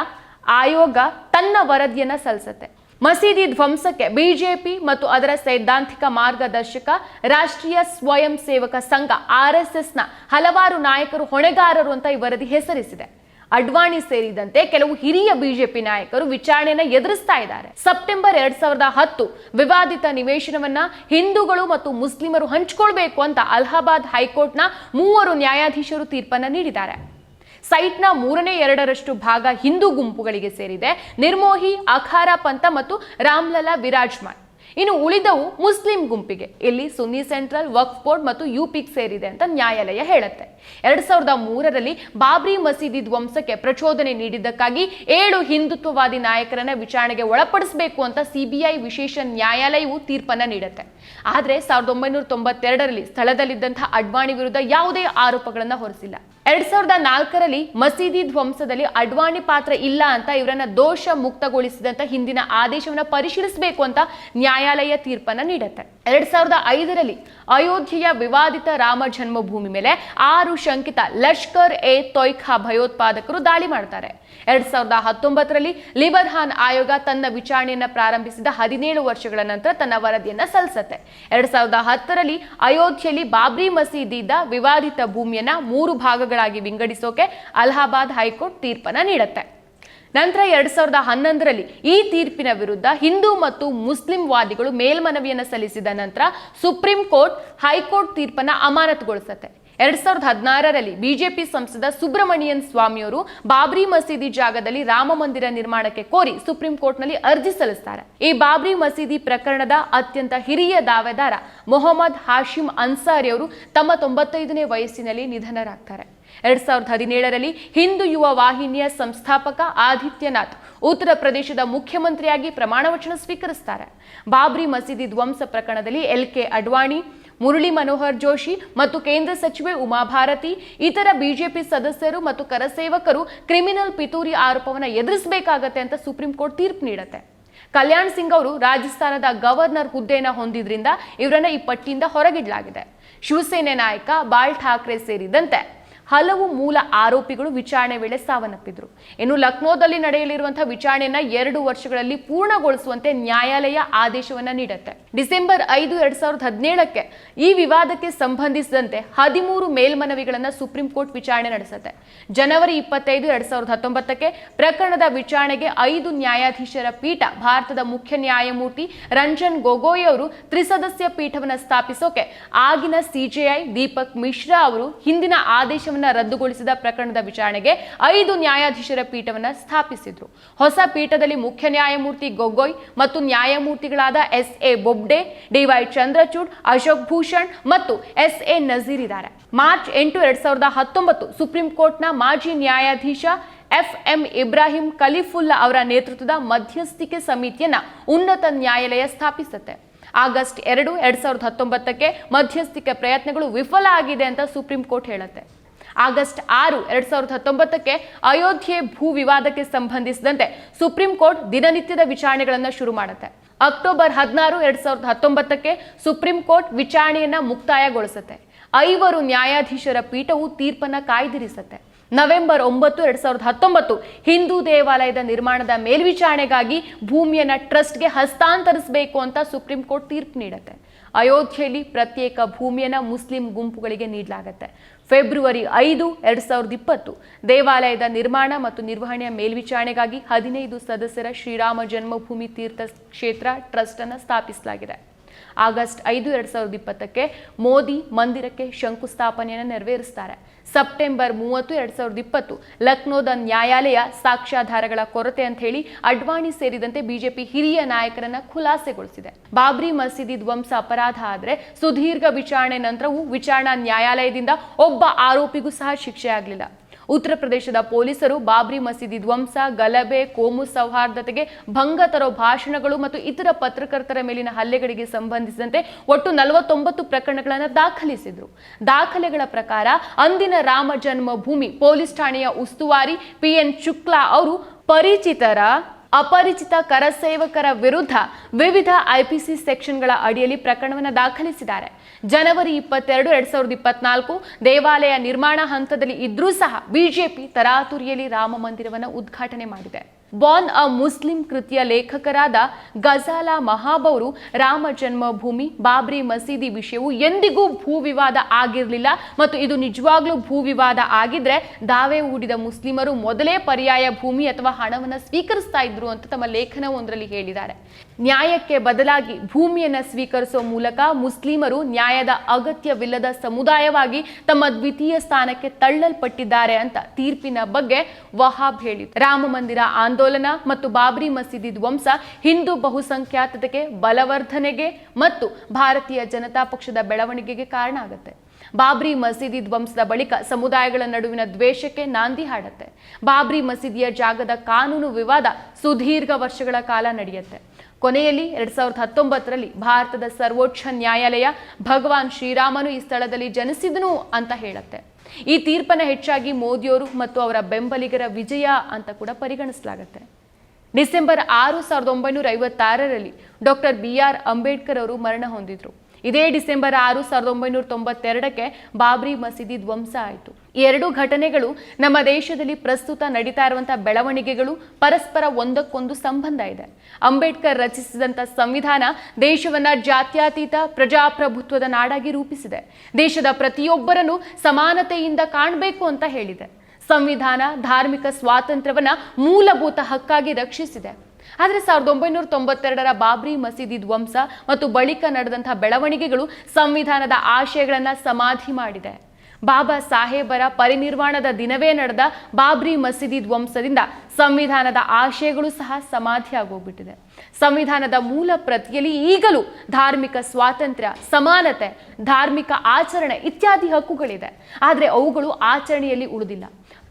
ಆಯೋಗ ತನ್ನ ವರದಿಯನ್ನ ಸಲ್ಲಿಸುತ್ತೆ ಮಸೀದಿ ಧ್ವಂಸಕ್ಕೆ ಬಿಜೆಪಿ ಮತ್ತು ಅದರ ಸೈದ್ಧಾಂತಿಕ ಮಾರ್ಗದರ್ಶಕ, ರಾಷ್ಟ್ರೀಯ ಸ್ವಯಂ ಸೇವಕ ಸಂಘ ಆರ್ಎಸ್ಎಸ್ನ ಹಲವಾರು ನಾಯಕರು, ಹೊಣೆಗಾರರು ಅಂತ ಈ ವರದಿ ಹೆಸರಿಸಿದೆ. ಅಡ್ವಾಣಿ ಸೇರಿದಂತೆ ಕೆಲವು ಹಿರಿಯ ಬಿಜೆಪಿ ನಾಯಕರು ವಿಚಾರಣೆಯನ್ನ ಎದುರಿಸ್ತಾ ಇದ್ದಾರೆ. ಸೆಪ್ಟೆಂಬರ್ ಎರಡ್ ಸಾವಿರದ ಹತ್ತು ವಿವಾದಿತ ನಿವೇಶನವನ್ನ ಹಿಂದೂಗಳು ಮತ್ತು ಮುಸ್ಲಿಮರು ಹಂಚಿಕೊಳ್ಬೇಕು ಅಂತ ಅಲಹಾಬಾದ್ ಹೈಕೋರ್ಟ್ನ ಮೂವರು ನ್ಯಾಯಾಧೀಶರು ತೀರ್ಪನ್ನ ನೀಡಿದ್ದಾರೆ. ಸೈಟ್ನ ಮೂರನೇ ಎರಡರಷ್ಟು ಭಾಗ ಹಿಂದೂ ಗುಂಪುಗಳಿಗೆ ಸೇರಿದೆ. ನಿರ್ಮೋಹಿ, ಅಖಾರ ಪಂಥ ಮತ್ತು ರಾಮ್ಲಲಾ ವಿರಾಜ್ಮಾನ್. ಇನ್ನು ಉಳಿದವು ಮುಸ್ಲಿಂ ಗುಂಪಿಗೆ. ಇಲ್ಲಿ ಸುನ್ನಿ ಸೆಂಟ್ರಲ್, ವಕ್ಫ್ ಬೋರ್ಡ್ ಮತ್ತು ಯುಪಿಕ್ ಸೇರಿದೆ ಅಂತ ನ್ಯಾಯಾಲಯ ಹೇಳುತ್ತೆ. ಎರಡ್ ಸಾವಿರದ ಮೂರರಲ್ಲಿ ಬಾಬ್ರಿ ಮಸೀದಿ ಧ್ವಂಸಕ್ಕೆ ಪ್ರಚೋದನೆ ನೀಡಿದ್ದಕ್ಕಾಗಿ ಏಳು ಹಿಂದುತ್ವವಾದಿ ನಾಯಕರನ್ನ ವಿಚಾರಣೆಗೆ ಒಳಪಡಿಸಬೇಕು ಅಂತ ಸಿಬಿಐ ವಿಶೇಷ ನ್ಯಾಯಾಲಯವು ತೀರ್ಪನ್ನ ನೀಡುತ್ತೆ. ಆದ್ರೆ ಸಾವಿರದ ಒಂಬೈನೂರ ತೊಂಬತ್ತೆರಡರಲ್ಲಿ ಸ್ಥಳದಲ್ಲಿದ್ದಂತಹ ಅಡ್ವಾಣಿ ವಿರುದ್ಧ ಯಾವುದೇ ಆರೋಪಗಳನ್ನ ಹೊರಿಸಿಲ್ಲ. ಎರಡ್ ಸಾವಿರದ ನಾಲ್ಕರಲ್ಲಿ ಮಸೀದಿ ಧ್ವಂಸದಲ್ಲಿ ಅಡ್ವಾಣಿ ಪಾತ್ರ ಇಲ್ಲ ಅಂತ ಇವರನ್ನ ದೋಷ ಮುಕ್ತಗೊಳಿಸಿದಂತ ಹಿಂದಿನ ಆದೇಶವನ್ನು ಪರಿಶೀಲಿಸಬೇಕು ಅಂತ ನ್ಯಾಯಾಲಯ ತೀರ್ಪನ್ನ ನೀಡುತ್ತೆ. ಎರಡ್ ಸಾವಿರದ ಐದರಲ್ಲಿ ಅಯೋಧ್ಯೆಯ ವಿವಾದಿತ ರಾಮ ಜನ್ಮಭೂಮಿ ಮೇಲೆ ಆರು ಶಂಕಿತ ಲಷ್ಕರ್ ಎ ತೊಯ್ಖಾ ಭಯೋತ್ಪಾದಕರು ದಾಳಿ ಮಾಡ್ತಾರೆ. ಎರಡ್ ಸಾವಿರದ ಹತ್ತೊಂಬತ್ತರಲ್ಲಿ ಲಿಬರ್ಹಾನ್ ಆಯೋಗ ತನ್ನ ವಿಚಾರಣೆಯನ್ನು ಪ್ರಾರಂಭಿಸಿದ ಹದಿನೇಳು ವರ್ಷಗಳ ನಂತರ ತನ್ನ ವರದಿಯನ್ನು ಸಲ್ಲಿಸುತ್ತೆ. ಎರಡ್ ಸಾವಿರದ ಹತ್ತರಲ್ಲಿ ಅಯೋಧ್ಯೆಯಲ್ಲಿ ಬಾಬ್ರಿ ಮಸೀದಿದ ವಿವಾದಿತ ಭೂಮಿಯನ್ನ ಮೂರು ಭಾಗಗಳಾಗಿ ವಿಂಗಡಿಸೋಕೆ ಅಲಹಾಬಾದ್ ಹೈಕೋರ್ಟ್ ತೀರ್ಪನ್ನ ನೀಡುತ್ತೆ. ನಂತರ ಎರಡ್ ಸಾವಿರದ ಹನ್ನೊಂದರಲ್ಲಿ ಈ ತೀರ್ಪಿನ ವಿರುದ್ಧ ಹಿಂದೂ ಮತ್ತು ಮುಸ್ಲಿಂ ವಾದಿಗಳು ಮೇಲ್ಮನವಿಯನ್ನು ಸಲ್ಲಿಸಿದ ನಂತರ ಸುಪ್ರೀಂ ಕೋರ್ಟ್, ಹೈಕೋರ್ಟ್ ತೀರ್ಪನ್ನು ಅಮಾನತುಗೊಳಿಸುತ್ತೆ. ಎರಡ್ ಸಾವಿರದ ಹದಿನಾರರಲ್ಲಿ ಬಿಜೆಪಿ ಸಂಸದ ಸುಬ್ರಮಣಿಯನ್ ಸ್ವಾಮಿಯವರು ಬಾಬ್ರಿ ಮಸೀದಿ ಜಾಗದಲ್ಲಿ ರಾಮ ಮಂದಿರ ನಿರ್ಮಾಣಕ್ಕೆ ಕೋರಿ ಸುಪ್ರೀಂ ಕೋರ್ಟ್ನಲ್ಲಿ ಅರ್ಜಿ ಸಲ್ಲಿಸ್ತಾರೆ. ಈ ಬಾಬ್ರಿ ಮಸೀದಿ ಪ್ರಕರಣದ ಅತ್ಯಂತ ಹಿರಿಯ ದಾವೆದಾರ ಮೊಹಮ್ಮದ್ ಹಾಶಿಂ ಅನ್ಸಾರಿ ಅವರು ತಮ್ಮ ತೊಂಬತ್ತೈದನೇ ವಯಸ್ಸಿನಲ್ಲಿ ನಿಧನರಾಗ್ತಾರೆ. ಎರಡ್ ಸಾವಿರದ ಹದಿನೇಳರಲ್ಲಿ ಹಿಂದೂ ಯುವ ವಾಹಿನಿಯ ಸಂಸ್ಥಾಪಕ ಆದಿತ್ಯನಾಥ್ ಉತ್ತರ ಪ್ರದೇಶದ ಮುಖ್ಯಮಂತ್ರಿಯಾಗಿ ಪ್ರಮಾಣ ವಚನ ಸ್ವೀಕರಿಸ್ತಾರೆ. ಬಾಬ್ರಿ ಮಸೀದಿ ಧ್ವಂಸ ಪ್ರಕರಣದಲ್ಲಿ ಎಲ್ ಕೆ ಅಡ್ವಾಣಿ, ಮುರಳಿ ಮನೋಹರ್ ಜೋಶಿ ಮತ್ತು ಕೇಂದ್ರ ಸಚಿವೆ ಉಮಾಭಾರತಿ ಇತರ ಬಿಜೆಪಿ ಸದಸ್ಯರು ಮತ್ತು ಕರಸೇವಕರು ಕ್ರಿಮಿನಲ್ ಪಿತೂರಿ ಆರೋಪವನ್ನು ಎದುರಿಸಬೇಕಾಗತ್ತೆ ಅಂತ ಸುಪ್ರೀಂ ಕೋರ್ಟ್ ತೀರ್ಪು ನೀಡುತ್ತೆ. ಕಲ್ಯಾಣ್ ಸಿಂಗ್ ಅವರು ರಾಜಸ್ಥಾನದ ಗವರ್ನರ್ ಹುದ್ದೆಯನ್ನು ಹೊಂದಿದ್ರಿಂದ ಇವರನ್ನ ಈ ಪಟ್ಟಿಯಿಂದ ಹೊರಗಿಡಲಾಗಿದೆ. ಶಿವಸೇನೆ ನಾಯಕ ಬಾಳ್ ಠಾಕ್ರೆ ಸೇರಿದಂತೆ ಹಲವು ಮೂಲ ಆರೋಪಿಗಳು ವಿಚಾರಣೆ ವೇಳೆ ಸಾವನ್ನಪ್ಪಿದ್ರು. ಇನ್ನು ಲಕ್ನೋದಲ್ಲಿ ನಡೆಯಲಿರುವಂತಹ ವಿಚಾರಣೆಯನ್ನ ಎರಡು ವರ್ಷಗಳಲ್ಲಿ ಪೂರ್ಣಗೊಳಿಸುವಂತೆ ನ್ಯಾಯಾಲಯ ಆದೇಶವನ್ನ ನೀಡುತ್ತೆ. ಡಿಸೆಂಬರ್ ಐದು, ಎರಡ್ ಸಾವಿರದ ಹದಿನೇಳಕ್ಕೆ ಈ ವಿವಾದಕ್ಕೆ ಸಂಬಂಧಿಸಿದಂತೆ ಹದಿಮೂರು ಮೇಲ್ಮನವಿಗಳನ್ನ ಸುಪ್ರೀಂ ಕೋರ್ಟ್ ವಿಚಾರಣೆ ನಡೆಸುತ್ತೆ. ಜನವರಿ ಇಪ್ಪತ್ತೈದು, ಎರಡ್ ಸಾವಿರದ ಹತ್ತೊಂಬತ್ತಕ್ಕೆ ಪ್ರಕರಣದ ವಿಚಾರಣೆಗೆ ಐದು ನ್ಯಾಯಾಧೀಶರ ಪೀಠ ಭಾರತದ ಮುಖ್ಯ ನ್ಯಾಯಮೂರ್ತಿ ರಂಜನ್ ಗೊಗೋಯ್ ಅವರು ತ್ರಿಸದಸ್ಯ ಪೀಠವನ್ನು ಸ್ಥಾಪಿಸೋಕೆ ಆಗಿನ ಸಿಜೆಐ ದೀಪಕ್ ಮಿಶ್ರಾ ಅವರು ಹಿಂದಿನ ಆದೇಶವನ್ನ ರದ್ದುಗೊಳಿಸಿದ ಪ್ರಕರಣದ ವಿಚಾರಣೆಗೆ ಐದು ನ್ಯಾಯಾಧೀಶರ ಪೀಠವನ್ನು ಸ್ಥಾಪಿಸಿದ್ರು. ಹೊಸ ಪೀಠದಲ್ಲಿ ಮುಖ್ಯ ನ್ಯಾಯಮೂರ್ತಿ ಗೊಗೊಯ್ ಮತ್ತು ನ್ಯಾಯಮೂರ್ತಿಗಳಾದ S A Bobde, DY Chandrachud, Ashok Bhushan ಮತ್ತು ಎಸ್ ಎ ನಜೀರ್ ಇದ್ದಾರೆ. ಮಾರ್ಚ್ ಎಂಟು ಎರಡ್ ಸಾವಿರದ ಹತ್ತೊಂಬತ್ತು ಸುಪ್ರೀಂ ಕೋರ್ಟ್ನ ಮಾಜಿ ನ್ಯಾಯಾಧೀಶ ಎಫ್ ಎಂ ಇಬ್ರಾಹಿಂ ಕಲಿಫುಲ್ಲಾ ಅವರ ನೇತೃತ್ವದ ಮಧ್ಯಸ್ಥಿಕೆ ಸಮಿತಿಯನ್ನ ಉನ್ನತ ನ್ಯಾಯಾಲಯ ಸ್ಥಾಪಿಸುತ್ತೆ. ಆಗಸ್ಟ್ ಎರಡು ಎರಡ್ ಸಾವಿರದ ಹತ್ತೊಂಬತ್ತಕ್ಕೆ ಮಧ್ಯಸ್ಥಿಕೆ ಪ್ರಯತ್ನಗಳು ವಿಫಲ ಆಗಿದೆ ಅಂತ ಸುಪ್ರೀಂ ಕೋರ್ಟ್ ಹೇಳುತ್ತೆ. ಆಗಸ್ಟ್ ಆರು, ಎರಡ್ ಸಾವಿರದ ಹತ್ತೊಂಬತ್ತಕ್ಕೆ ಅಯೋಧ್ಯೆ ಭೂ ವಿವಾದಕ್ಕೆ ಸಂಬಂಧಿಸಿದಂತೆ ಸುಪ್ರೀಂ ಕೋರ್ಟ್ ದಿನನಿತ್ಯದ ವಿಚಾರಣೆಗಳನ್ನು ಶುರು ಮಾಡುತ್ತೆ. ಅಕ್ಟೋಬರ್ ಹದಿನಾರು, ಎರಡ್ ಸಾವಿರದ ಹತ್ತೊಂಬತ್ತಕ್ಕೆ ಸುಪ್ರೀಂ ಕೋರ್ಟ್ ವಿಚಾರಣೆಯನ್ನ ಮುಕ್ತಾಯಗೊಳಿಸುತ್ತೆ. ಐವರು ನ್ಯಾಯಾಧೀಶರ ಪೀಠವು ತೀರ್ಪನ್ನ ಕಾಯ್ದಿರಿಸುತ್ತೆ. ನವೆಂಬರ್ ಒಂಬತ್ತು, ಎರಡ್ ಸಾವಿರದ ಹತ್ತೊಂಬತ್ತು ಹಿಂದೂ ದೇವಾಲಯದ ನಿರ್ಮಾಣದ ಮೇಲ್ವಿಚಾರಣೆಗಾಗಿ ಭೂಮಿಯನ್ನ ಟ್ರಸ್ಟ್ಗೆ ಹಸ್ತಾಂತರಿಸಬೇಕು ಅಂತ ಸುಪ್ರೀಂ ಕೋರ್ಟ್ ತೀರ್ಪು ನೀಡುತ್ತೆ. ಅಯೋಧ್ಯೆಯಲ್ಲಿ ಪ್ರತ್ಯೇಕ ಭೂಮಿಯನ್ನ ಮುಸ್ಲಿಂ ಗುಂಪುಗಳಿಗೆ ನೀಡಲಾಗುತ್ತೆ. ಫೆಬ್ರವರಿ ಐದು, ಎರಡ್ ಸಾವಿರದ ಇಪ್ಪತ್ತು. ದೇವಾಲಯದ ನಿರ್ಮಾಣ ಮತ್ತು ನಿರ್ವಹಣೆಯ ಮೇಲ್ವಿಚಾರಣೆಗಾಗಿ ಹದಿನೈದು ಸದಸ್ಯರ ಶ್ರೀರಾಮ ಜನ್ಮಭೂಮಿ ತೀರ್ಥ ಕ್ಷೇತ್ರ ಟ್ರಸ್ಟ್ ಅನ್ನು ಸ್ಥಾಪಿಸಲಾಗಿದೆ. ಆಗಸ್ಟ್ ಐದು, ಎರಡ್ ಸಾವಿರದ ಇಪ್ಪತ್ತಕ್ಕೆ ಮೋದಿ ಮಂದಿರಕ್ಕೆ ಶಂಕುಸ್ಥಾಪನೆಯನ್ನು ನೆರವೇರಿಸ್ತಾರೆ. ಸೆಪ್ಟೆಂಬರ್ ಮೂವತ್ತು, ಎರಡ್ ಸಾವಿರದ ಇಪ್ಪತ್ತು. ಲಕ್ನೋದ ನ್ಯಾಯಾಲಯ ಸಾಕ್ಷ್ಯಾಧಾರಗಳ ಕೊರತೆ ಅಂತ ಹೇಳಿ ಅಡ್ವಾಣಿ ಸೇರಿದಂತೆ ಬಿಜೆಪಿ ಹಿರಿಯ ನಾಯಕರನ್ನ ಖುಲಾಸೆಗೊಳಿಸಿದೆ. ಬಾಬ್ರಿ ಮಸೀದಿ ಧ್ವಂಸ ಅಪರಾಧ ಆದರೆ ಸುದೀರ್ಘ ವಿಚಾರಣೆ ನಂತರವೂ ವಿಚಾರಣಾ ನ್ಯಾಯಾಲಯದಿಂದ ಒಬ್ಬ ಆರೋಪಿಗೂ ಸಹ ಶಿಕ್ಷೆ ಆಗಲಿಲ್ಲ. ಉತ್ತರ ಪ್ರದೇಶದ ಪೊಲೀಸರು ಬಾಬ್ರಿ ಮಸೀದಿ ಧ್ವಂಸ, ಗಲಭೆ, ಕೋಮು ಸೌಹಾರ್ದತೆಗೆ ಭಂಗ ತರೋ ಭಾಷಣಗಳು ಮತ್ತು ಇತರ ಪತ್ರಕರ್ತರ ಮೇಲಿನ ಹಲ್ಲೆಗಳಿಗೆ ಸಂಬಂಧಿಸಿದಂತೆ ಒಟ್ಟು ನಲವತ್ತೊಂಬತ್ತು ಪ್ರಕರಣಗಳನ್ನು ದಾಖಲಿಸಿದ್ರು. ದಾಖಲೆಗಳ ಪ್ರಕಾರ ಅಂದಿನ ರಾಮ ಜನ್ಮಭೂಮಿ ಪೊಲೀಸ್ ಠಾಣೆಯ ಉಸ್ತುವಾರಿ ಪಿ ಎನ್ ಶುಕ್ಲಾ ಅವರು ಪರಿಚಿತರ ಅಪರಿಚಿತ ಕರಸೇವಕರ ವಿರುದ್ಧ ವಿವಿಧ ಐಪಿಸಿ ಸೆಕ್ಷನ್ಗಳ ಅಡಿಯಲ್ಲಿ ಪ್ರಕರಣವನ್ನು ದಾಖಲಿಸಿದ್ದಾರೆ. ಜನವರಿ ಇಪ್ಪತ್ತೆರಡು, ಎರಡ್ ಸಾವಿರದ ಇಪ್ಪತ್ನಾಲ್ಕು ದೇವಾಲಯ ನಿರ್ಮಾಣ ಹಂತದಲ್ಲಿ ಇದ್ರೂ ಸಹ ಬಿಜೆಪಿ ತರಾತುರಿಯಲ್ಲಿ ರಾಮ ಮಂದಿರವನ್ನು ಉದ್ಘಾಟನೆ ಮಾಡಿದೆ. ಬಾನ್ ಅ ಮುಸ್ಲಿಂ ಕೃತಿಯ ಲೇಖಕರಾದ ಗಜಾಲಾ ಮಹಾಬೌರು ರಾಮ ಜನ್ಮಭೂಮಿ ಬಾಬ್ರಿ ಮಸೀದಿ ವಿಷಯವು ಎಂದಿಗೂ ಭೂ ವಿವಾದ ಆಗಿರಲಿಲ್ಲ ಮತ್ತು ಇದು ನಿಜವಾಗ್ಲೂ ಭೂ ವಿವಾದ ಆಗಿದ್ರೆ ದಾವೆ ಹೂಡಿದ ಮುಸ್ಲಿಮರು ಮೊದಲೇ ಪರ್ಯಾಯ ಭೂಮಿ ಅಥವಾ ಹಣವನ್ನು ಸ್ವೀಕರಿಸ್ತಾ ಇದ್ರು ಅಂತ ತಮ್ಮ ಲೇಖನವೊಂದರಲ್ಲಿ ಹೇಳಿದ್ದಾರೆ. ನ್ಯಾಯಕ್ಕೆ ಬದಲಾಗಿ ಭೂಮಿಯನ್ನು ಸ್ವೀಕರಿಸುವ ಮೂಲಕ ಮುಸ್ಲಿಮರು ನ್ಯಾಯದ ಅಗತ್ಯವಿಲ್ಲದ ಸಮುದಾಯವಾಗಿ ತಮ್ಮ ದ್ವಿತೀಯ ಸ್ಥಾನಕ್ಕೆ ತಳ್ಳಲ್ಪಟ್ಟಿದ್ದಾರೆ ಅಂತ ತೀರ್ಪಿನ ಬಗ್ಗೆ ವಹಾಬ್ ಹೇಳಿದರು. ರಾಮ ಮಂದಿರ ಆಂದೋಲನ ಮತ್ತು ಬಾಬ್ರಿ ಮಸೀದಿ ಧ್ವಂಸ ಹಿಂದೂ ಬಹುಸಂಖ್ಯಾತತೆಗೆ ಬಲವರ್ಧನೆಗೆ ಮತ್ತು ಭಾರತೀಯ ಜನತಾ ಪಕ್ಷದ ಬೆಳವಣಿಗೆಗೆ ಕಾರಣ ಆಗುತ್ತೆ. ಬಾಬ್ರಿ ಮಸೀದಿ ಧ್ವಂಸದ ಬಳಿಕ ಸಮುದಾಯಗಳ ನಡುವಿನ ದ್ವೇಷಕ್ಕೆ ನಾಂದಿ ಹಾಡತ್ತೆ. ಬಾಬ್ರಿ ಮಸೀದಿಯ ಜಾಗದ ಕಾನೂನು ವಿವಾದ ಸುದೀರ್ಘ ವರ್ಷಗಳ ಕಾಲ ನಡೆಯುತ್ತೆ. ಕೊನೆಯಲ್ಲಿ ಎರಡ್ ಸಾವಿರದ ಹತ್ತೊಂಬತ್ತರಲ್ಲಿ ಭಾರತದ ಸರ್ವೋಚ್ಚ ನ್ಯಾಯಾಲಯ ಭಗವಾನ್ ಶ್ರೀರಾಮನು ಈ ಸ್ಥಳದಲ್ಲಿ ಜನಿಸಿದನು ಅಂತ ಹೇಳುತ್ತೆ. ಈ ತೀರ್ಪನ್ನ ಹೆಚ್ಚಾಗಿ ಮೋದಿಯವರು ಮತ್ತು ಅವರ ಬೆಂಬಲಿಗರ ವಿಜಯ ಅಂತ ಕೂಡ ಪರಿಗಣಿಸಲಾಗುತ್ತೆ. ಡಿಸೆಂಬರ್ ಆರು ಸಾವಿರದ ಒಂಬೈನೂರ ಐವತ್ತಾರರಲ್ಲಿ ಡಾಕ್ಟರ್ ಬಿ ಆರ್ ಅಂಬೇಡ್ಕರ್ ಅವರು ಮರಣ ಹೊಂದಿದ್ರು. ಇದೇ ಡಿಸೆಂಬರ್ ಆರು ಸಾವಿರದ ಒಂಬೈನೂರ ತೊಂಬತ್ತೆರಡಕ್ಕೆ ಬಾಬ್ರಿ ಮಸೀದಿ ಧ್ವಂಸ ಆಯಿತು. ಎರಡು ಘಟನೆಗಳು ನಮ್ಮ ದೇಶದಲ್ಲಿ ಪ್ರಸ್ತುತ ನಡೀತಾ ಇರುವಂತಹ ಬೆಳವಣಿಗೆಗಳು ಪರಸ್ಪರ ಒಂದಕ್ಕೊಂದು ಸಂಬಂಧ ಇದೆ. ಅಂಬೇಡ್ಕರ್ ರಚಿಸಿದಂಥ ಸಂವಿಧಾನ ದೇಶವನ್ನ ಜಾತ್ಯಾತೀತ ಪ್ರಜಾಪ್ರಭುತ್ವದ ನಾಡಾಗಿ ರೂಪಿಸಿದೆ. ದೇಶದ ಪ್ರತಿಯೊಬ್ಬರನ್ನು ಸಮಾನತೆಯಿಂದ ಕಾಣಬೇಕು ಅಂತ ಹೇಳಿದೆ. ಸಂವಿಧಾನ ಧಾರ್ಮಿಕ ಸ್ವಾತಂತ್ರ್ಯವನ್ನ ಮೂಲಭೂತ ಹಕ್ಕಾಗಿ ರಕ್ಷಿಸಿದೆ. ಆದರೆ ಸಾವಿರದ ಒಂಬೈನೂರ ತೊಂಬತ್ತೆರಡರ ಬಾಬ್ರಿ ಮಸೀದಿ ಧ್ವಂಸ ಮತ್ತು ಬಳಿಕ ನಡೆದಂತಹ ಬೆಳವಣಿಗೆಗಳು ಸಂವಿಧಾನದ ಆಶಯಗಳನ್ನು ಸಮಾಧಿ ಮಾಡಿದೆ. ಬಾಬಾ ಸಾಹೇಬರ ಪರಿನಿರ್ವಾಣದ ದಿನವೇ ನಡೆದ ಬಾಬ್ರಿ ಮಸೀದಿ ಧ್ವಂಸದಿಂದ ಸಂವಿಧಾನದ ಆಶಯಗಳು ಸಹ ಸಮಾಧಿಯಾಗೋಗ್ಬಿಟ್ಟಿದೆ ಸಂವಿಧಾನದ ಮೂಲ ಪ್ರತಿಯಲ್ಲಿ ಈಗಲೂ ಧಾರ್ಮಿಕ ಸ್ವಾತಂತ್ರ್ಯ, ಸಮಾನತೆ, ಧಾರ್ಮಿಕ ಆಚರಣೆ ಇತ್ಯಾದಿ ಹಕ್ಕುಗಳಿದೆ. ಆದರೆ ಅವುಗಳು ಆಚರಣೆಯಲ್ಲಿ ಉಳಿದಿಲ್ಲ.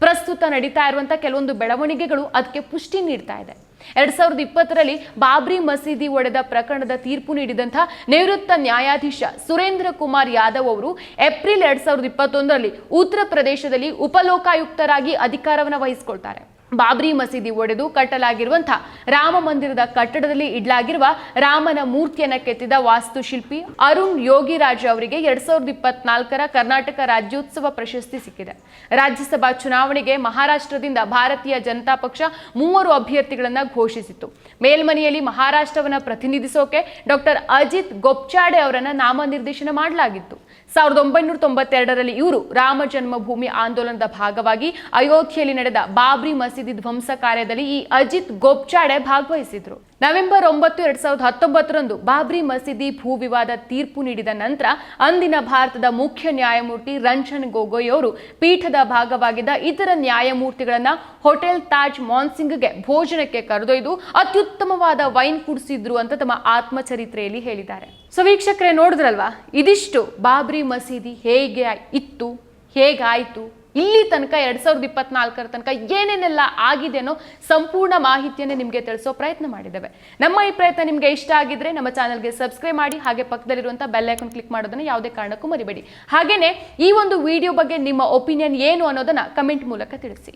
ಪ್ರಸ್ತುತ ನಡೀತಾ ಇರುವಂಥ ಕೆಲವೊಂದು ಬೆಳವಣಿಗೆಗಳು ಅದಕ್ಕೆ ಪುಷ್ಟಿ ನೀಡ್ತಾ ಇದೆ. ಎರಡ್ ಸಾವಿರದ ಇಪ್ಪತ್ತರಲ್ಲಿ ಬಾಬ್ರಿ ಮಸೀದಿ ಒಡೆದ ಪ್ರಕರಣದ ತೀರ್ಪು ನೀಡಿದಂಥ ನಿವೃತ್ತ ನ್ಯಾಯಾಧೀಶ ಸುರೇಂದ್ರ ಕುಮಾರ್ ಯಾದವ್ ಅವರು ಏಪ್ರಿಲ್ ಎರಡ್ ಸಾವಿರದ ಇಪ್ಪತ್ತೊಂದರಲ್ಲಿ ಉತ್ತರ ಪ್ರದೇಶದಲ್ಲಿ ಉಪಲೋಕಾಯುಕ್ತರಾಗಿ ಅಧಿಕಾರವನ್ನು ವಹಿಸಿಕೊಳ್ತಾರೆ. ಬಾಬ್ರಿ ಮಸೀದಿ ಒಡೆದು ಕಟ್ಟಲಾಗಿರುವಂತಹ ರಾಮ ಮಂದಿರದ ಕಟ್ಟಡದಲ್ಲಿ ಇಡಲಾಗಿರುವ ರಾಮನ ಮೂರ್ತಿಯನ್ನು ಕೆತ್ತಿದ ವಾಸ್ತುಶಿಲ್ಪಿ ಅರುಣ್ ಯೋಗಿರಾಜ್ ಅವರಿಗೆ ಎರಡ್ ಸಾವಿರದ ಇಪ್ಪತ್ನಾಲ್ಕರ ಕರ್ನಾಟಕ ರಾಜ್ಯೋತ್ಸವ ಪ್ರಶಸ್ತಿ ಸಿಕ್ಕಿದೆ. ರಾಜ್ಯಸಭಾ ಚುನಾವಣೆಗೆ ಮಹಾರಾಷ್ಟ್ರದಿಂದ ಭಾರತೀಯ ಜನತಾ ಪಕ್ಷ ಮೂವರು ಅಭ್ಯರ್ಥಿಗಳನ್ನು ಘೋಷಿಸಿತ್ತು. ಮೇಲ್ಮನೆಯಲ್ಲಿ ಮಹಾರಾಷ್ಟ್ರವನ್ನ ಪ್ರತಿನಿಧಿಸೋಕೆ ಡಾಕ್ಟರ್ ಅಜಿತ್ ಗೊಪ್ಚಾಡೆ ಅವರನ್ನು ನಾಮನಿರ್ದೇಶನ ಮಾಡಲಾಗಿತ್ತು. ಸಾವಿರದ ಒಂಬೈನೂರ ತೊಂಬತ್ತೆರಡರಲ್ಲಿ ಇವರು ರಾಮ ಜನ್ಮಭೂಮಿ ಆಂದೋಲನದ ಭಾಗವಾಗಿ ಅಯೋಧ್ಯೆಯಲ್ಲಿ ನಡೆದ ಬಾಬ್ರಿ ಮಸೀದಿ ಧ್ವಂಸ ಕಾರ್ಯದಲ್ಲಿ ಈ ಅಜಿತ್ ಗೋಪ್ಚಾಡೆ ಭಾಗವಹಿಸಿದ್ರು. ನವೆಂಬರ್ ಒಂಬತ್ತು, ಎರಡ್ ಸಾವಿರದ ಹತ್ತೊಂಬತ್ತರಂದು ಬಾಬ್ರಿ ಮಸೀದಿ ಭೂ ವಿವಾದ ತೀರ್ಪು ನೀಡಿದ ನಂತರ ಅಂದಿನ ಭಾರತದ ಮುಖ್ಯ ನ್ಯಾಯಮೂರ್ತಿ ರಂಜನ್ ಗೊಗೊಯ್ ಅವರು ಪೀಠದ ಭಾಗವಾಗಿದ್ದ ಇತರ ನ್ಯಾಯಮೂರ್ತಿಗಳನ್ನ ಹೋಟೆಲ್ ತಾಜ್ ಮಾನ್ಸಿಂಗ್ಗೆ ಭೋಜನಕ್ಕೆ ಕರೆದೊಯ್ದು ಅತ್ಯುತ್ತಮವಾದ ವೈನ್ ಕುಡಿಸಿದ್ರು ಅಂತ ತಮ್ಮ ಆತ್ಮಚರಿತ್ರೆಯಲ್ಲಿ ಹೇಳಿದ್ದಾರೆ. ಸೊ ವೀಕ್ಷಕರೇ ನೋಡಿದ್ರಲ್ವಾ? ಇದಿಷ್ಟು ಬಾಬ್ರಿ ಮಸೀದಿ ಹೇಗೆ ಇತ್ತು, ಹೇಗಾಯಿತು, ಇಲ್ಲಿ ತನಕ ಎರಡ್ ಸಾವಿರದ ಇಪ್ಪತ್ನಾಲ್ಕರ ತನಕ ಏನೇನೆಲ್ಲ ಆಗಿದೆ ಅನ್ನೋ ಸಂಪೂರ್ಣ ಮಾಹಿತಿಯನ್ನು ನಿಮಗೆ ತಿಳಿಸೋ ಪ್ರಯತ್ನ ಮಾಡಿದ್ದೇವೆ. ನಮ್ಮ ಈ ಪ್ರಯತ್ನ ನಿಮಗೆ ಇಷ್ಟ ಆಗಿದ್ರೆ ನಮ್ಮ ಚಾನಲ್ಗೆ ಸಬ್ಸ್ಕ್ರೈಬ್ ಮಾಡಿ, ಹಾಗೆ ಪಕ್ಕದಲ್ಲಿರುವಂಥ ಬೆಲ್ ಐಕನ್ ಕ್ಲಿಕ್ ಮಾಡೋದನ್ನು ಯಾವುದೇ ಕಾರಣಕ್ಕೂ ಮರಿಬೇಡಿ. ಹಾಗೇನೆ ಈ ಒಂದು ವಿಡಿಯೋ ಬಗ್ಗೆ ನಿಮ್ಮ ಒಪಿನಿಯನ್ ಏನು ಅನ್ನೋದನ್ನ ಕಮೆಂಟ್ ಮೂಲಕ ತಿಳಿಸಿ.